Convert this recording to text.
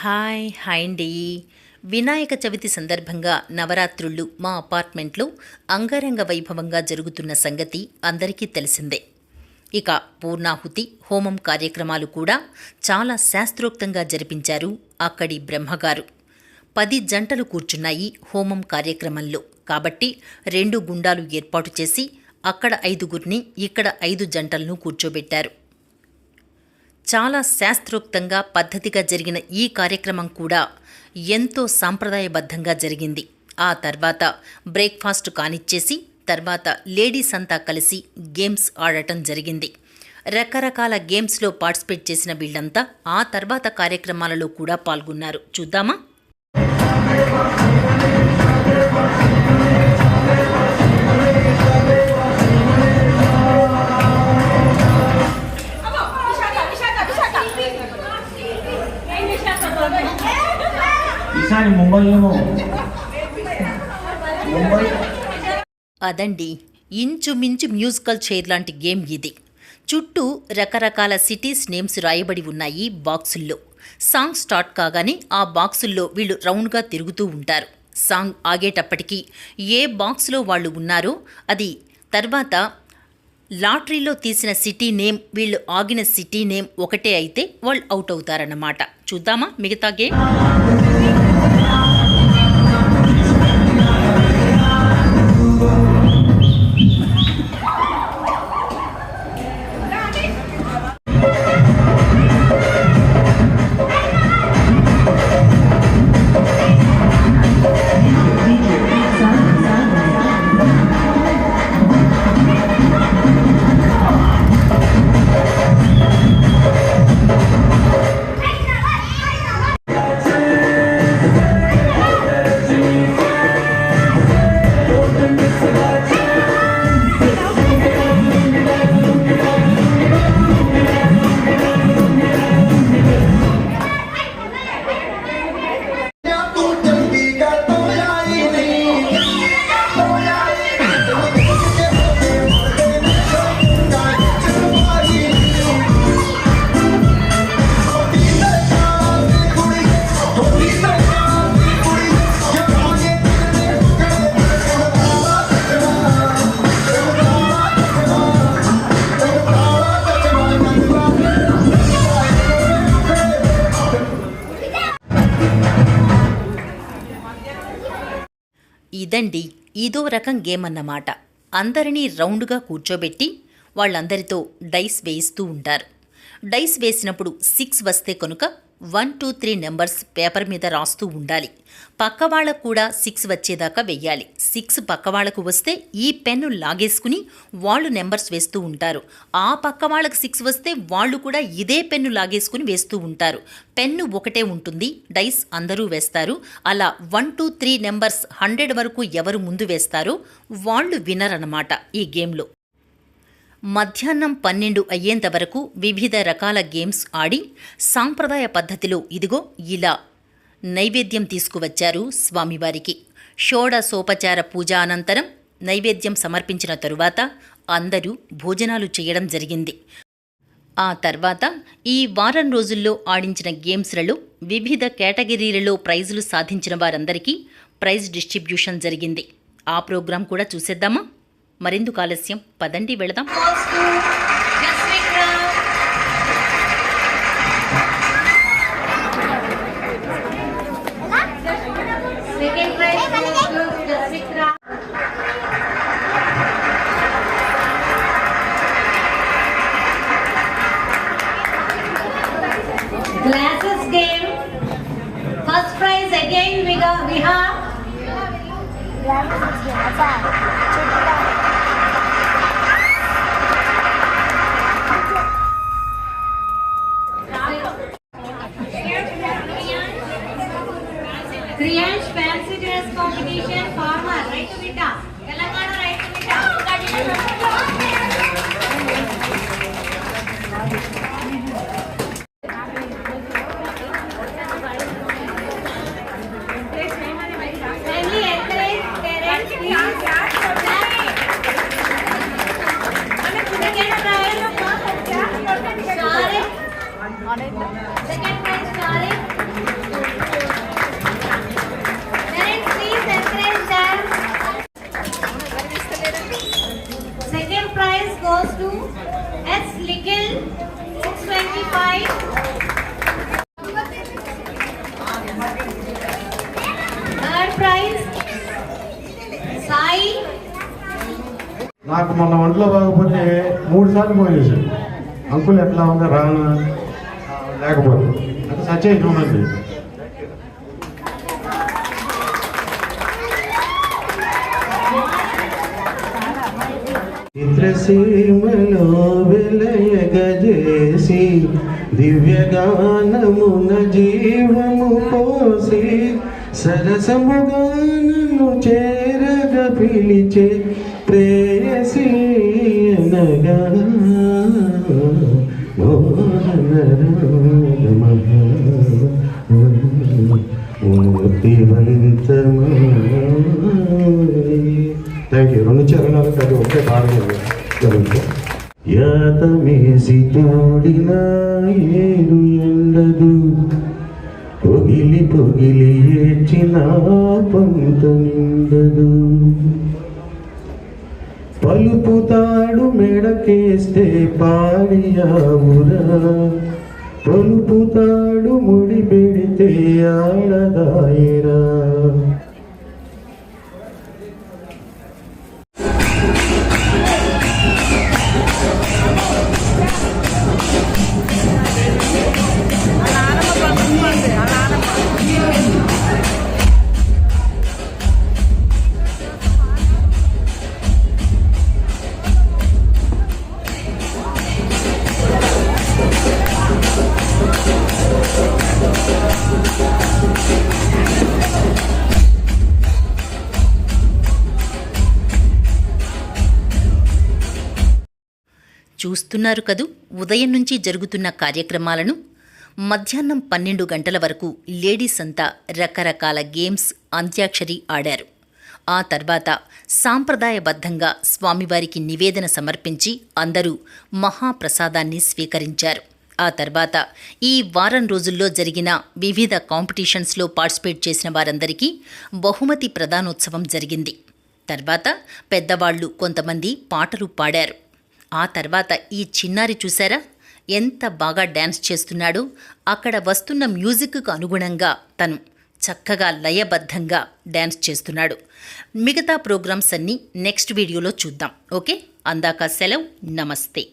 Hi hi అండి. వినాయక చవితి సందర్భంగా నవరాత్రుళ్ళు మా అపార్ట్మెంట్లో అంగరంగ వైభవంగా జరుగుతున్న సంగతి అందరికీ తెలిసిందే. ఇక పూర్ణాహుతి హోమం కార్యక్రమాలు కూడా చాలా శాస్త్రోక్తంగా జరిపించారు అక్కడి బ్రహ్మగారు. పది జంటలు కూర్చున్నాయి హోమం కార్యక్రమంలో. కాబట్టి రెండు గుండాలు ఏర్పాటు చేసి అక్కడ ఐదుగురిని ఇక్కడ ఐదు జంటలను కూర్చోబెట్టారు. చాలా శాస్త్రోక్తంగా పద్ధతిగా జరిగిన ఈ కార్యక్రమం కూడా ఎంతో సాంప్రదాయబద్ధంగా జరిగింది. ఆ తర్వాత బ్రేక్ఫాస్ట్ కానిచ్చేసి తర్వాత లేడీస్ అంతా కలిసి గేమ్స్ ఆడటం జరిగింది. రకరకాల గేమ్స్లో పార్టిసిపేట్ చేసిన వీళ్ళంతా ఆ తర్వాత కార్యక్రమాలలో కూడా పాల్గొన్నారు. చూద్దామా? ఈసారి ముంబైలోనూ ముంబై. అదండి ఇంచుమించు మ్యూజికల్ చైర్ లాంటి గేమ్ ఇది. చుట్టూ రకరకాల సిటీస్ నేమ్స్ రాయబడి ఉన్నాయి బాక్సుల్లో. సాంగ్ స్టార్ట్ కాగానే ఆ బాక్సుల్లో వీళ్ళు రౌండ్గా తిరుగుతూ ఉంటారు. సాంగ్ ఆగేటప్పటికీ ఏ బాక్స్లో వాళ్ళు ఉన్నారో అది తర్వాత లాటరీలో తీసిన సిటీ నేమ్ వీళ్ళు ఆగిన సిటీ నేమ్ ఒకటే అయితే వాళ్ళు అవుట్ అవుతారన్నమాట. చూద్దామా మిగతా గేమ్? ఇదండి ఇదో రకం గేమ్ అన్నమాట అందరినీ రౌండ్గా కూర్చోబెట్టి వాళ్ళందరితో డైస్ వేయిస్తూ ఉంటారు. డైస్ వేసినప్పుడు సిక్స్ వస్తే కనుక one two three numbers paper మీద రాస్తూ ఉండాలి. పక్క వాళ్ళకు కూడా సిక్స్ వచ్చేదాకా వెయ్యాలి. సిక్స్ పక్క వాళ్ళకు వస్తే ఈ పెన్ను లాగేసుకుని వాళ్ళు నెంబర్స్ వేస్తూ ఉంటారు. ఆ పక్క వాళ్ళకు సిక్స్ వస్తే వాళ్ళు కూడా ఇదే పెన్ను లాగేసుకుని వేస్తూ ఉంటారు. పెన్ను ఒకటే ఉంటుంది డైస్ అందరూ వేస్తారు. అలా one two three numbers hundred వరకు ఎవరు ముందు వేస్తారో వాళ్ళు వినరనమాట ఈ గేమ్లో. మధ్యాహ్నం పన్నెండు అయ్యేంత వరకు వివిధ రకాల గేమ్స్ ఆడి సాంప్రదాయ పద్ధతిలో ఇదిగో ఇలా నైవేద్యం తీసుకువచ్చారు స్వామివారికి. షోడసోపచార పూజ అనంతరం నైవేద్యం సమర్పించిన తరువాత అందరూ భోజనాలు చేయడం జరిగింది. ఆ తర్వాత ఈ వారం రోజుల్లో ఆడించిన గేమ్స్లలో వివిధ కేటగిరీలలో ప్రైజులు సాధించిన వారందరికీ ప్రైజ్ డిస్ట్రిబ్యూషన్ జరిగింది. ఆ ప్రోగ్రాం కూడా చూసేద్దామా? మరెందుకు ఆలస్యం పదండి వెళదాం. Glasses game. First prize again we got we have Right to Vita. Telangana right to Kindly encourage parents please. Second నాకు మొన్న ఒంట్లో బాగపోతే మూడు సార్లు ఫోన్ చేశాను అంకుల్ ఎట్లా ఉందో రాను? లేకపోతే. అంటే సత్య ఉండండి చిత్రసీమలో వెలయగజేసి దివ్యగానమున జీవము పోసి సరసముగానము చేరగ పిలిచే ప్రేయసి అనగా థ్యాంక్ యూ రెండు చరణాలు అది ఒకే పాడగలుగుతాం యాతమేసి తోడిన ఏరు ఎండదు పొగిలి పొగిలి ఏడ్చిన పంత నిండదు పలుపుతాడు మెడకేస్తే పాడియావురా. పలుపుతాడు ముడి పెడితే ఆడదాయిరా. చూస్తున్నారు కదూ? ఉదయం నుంచి జరుగుతున్న కార్యక్రమాలను మధ్యాహ్నం పన్నెండు గంటల వరకు లేడీస్ అంతా రకరకాల గేమ్స్ అంత్యాక్షరి ఆడారు. ఆ తర్వాత సాంప్రదాయబద్ధంగా స్వామివారికి నివేదన సమర్పించి అందరూ మహాప్రసాదాన్ని స్వీకరించారు. ఆ తర్వాత ఈ వారం రోజుల్లో జరిగిన వివిధ కాంపిటీషన్స్లో పార్టిసిపేట్ చేసిన వారందరికీ బహుమతి ప్రధానోత్సవం జరిగింది. తర్వాత పెద్దవాళ్ళు కొంతమంది పాటలు పాడారు. ఆ తర్వాత ఈ చిన్నారి చూసారా ఎంత బాగా డ్యాన్స్ చేస్తున్నాడో. అక్కడ వస్తున్న మ్యూజిక్కు అనుగుణంగా తను చక్కగా లయబద్ధంగా డ్యాన్స్ చేస్తున్నాడు. మిగతా ప్రోగ్రామ్స్ అన్నీ నెక్స్ట్ వీడియోలో చూద్దాం. ఓకే? అందాక సెలవు. నమస్తే.